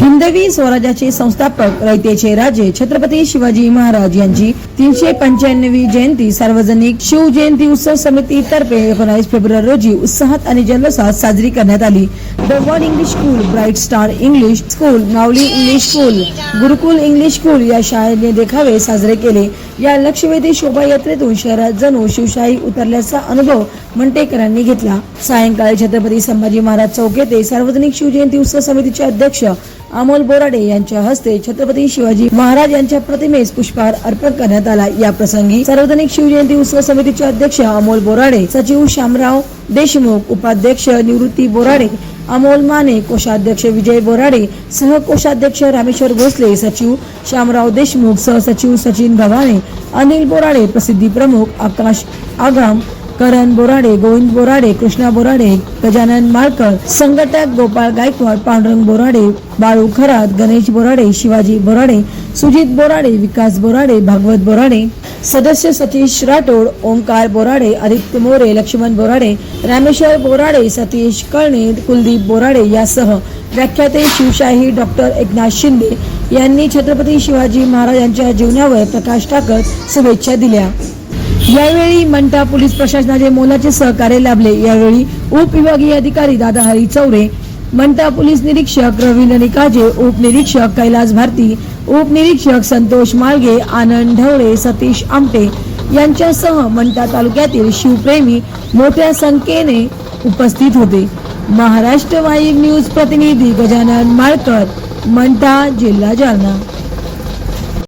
हिंदवी स्वराज्याचे संस्थापक रयतेचे राजे छत्रपती शिवाजी महाराज यांची तीनशे पंच्याण्णवी जयंती सार्वजनिक शिव जयंती उत्सव समिती तर्फे एकोणावीस फेब्रुवारी रोजी उत्साहात आणि जल्लोषात साजरी करण्यात आली. The English school bright star English school Mauli English school Gurukul English school या शाळेने देखावे साजरे केले. या लक्षवेधी शोभायात्रेतून शहरात जणू शिवशाही उतरल्याचा अनुभव मंटेकरांनी घेतला. सायंकाळी छत्रपती संभाजी महाराज चौक येथे सार्वजनिक शिवजयंती उत्सव समितीचे अध्यक्ष अमोल बोराडे यांच्या हस्ते छत्रपती शिवाजी महाराज यांच्या प्रतिमेस पुष्पहार अर्पण करण्यात आला. या प्रसंगी सार्वजनिक शिवजयंती उत्सव समितीचे अध्यक्ष अमोल बोराडे सचिव शामराव देशमुख उपाध्यक्ष निवृत्ती बोराडे अमोल माने कोषाध्यक्ष विजय बोराडे सहकोषाध्यक्ष रामेश्वर भोसले सचिव श्यामराव देशमुख सहसचिव सचिन गव्हाणे अनिल बोराडे प्रसिद्धी प्रमुख आकाश आगाम करण बोराडे गोविंद बोराडे कृष्णा बोराडे गजानन माळकर संघटक गोपाळ गायकवाड पांडुरंग बोराडे बाळू खरात गणेश बोराडे शिवाजी बोराडे सुजित बोराडे विकास बोराडे भागवत बोराडे सदस्य सतीश राठोड ओंकार बोराडे आदित्य मोरे लक्ष्मण बोराडे रामेश्वर बोराडे सतीश कळणे कुलदीप बोराडे यासह व्याख्याते शिवशाही डॉक्टर एकनाथ शिंदे यांनी छत्रपती शिवाजी महाराजांच्या जीवनावर प्रकाश टाकत शुभेच्छा दिल्या. यावेळी मंठा पोलीस प्रशासनाचे मोलाचे सहकार्य लाभले. यावेळी उपविभागीय अधिकारी दादा हरी चौरे मंठा पोलीस निरीक्षक रवींद्र निकाजे उपनिरीक्षक कैलास भारती उपनिरीक्षक संतोष माळगे आनंद ढवळे सतीश आमटे यांच्यासह मंठा तालुक्यातील शिवप्रेमी मोठ्या संख्येने उपस्थित होते. महाराष्ट्र वाईव्ह न्यूज प्रतिनिधी गजानन माळकर मंठा जिल्हा जालना.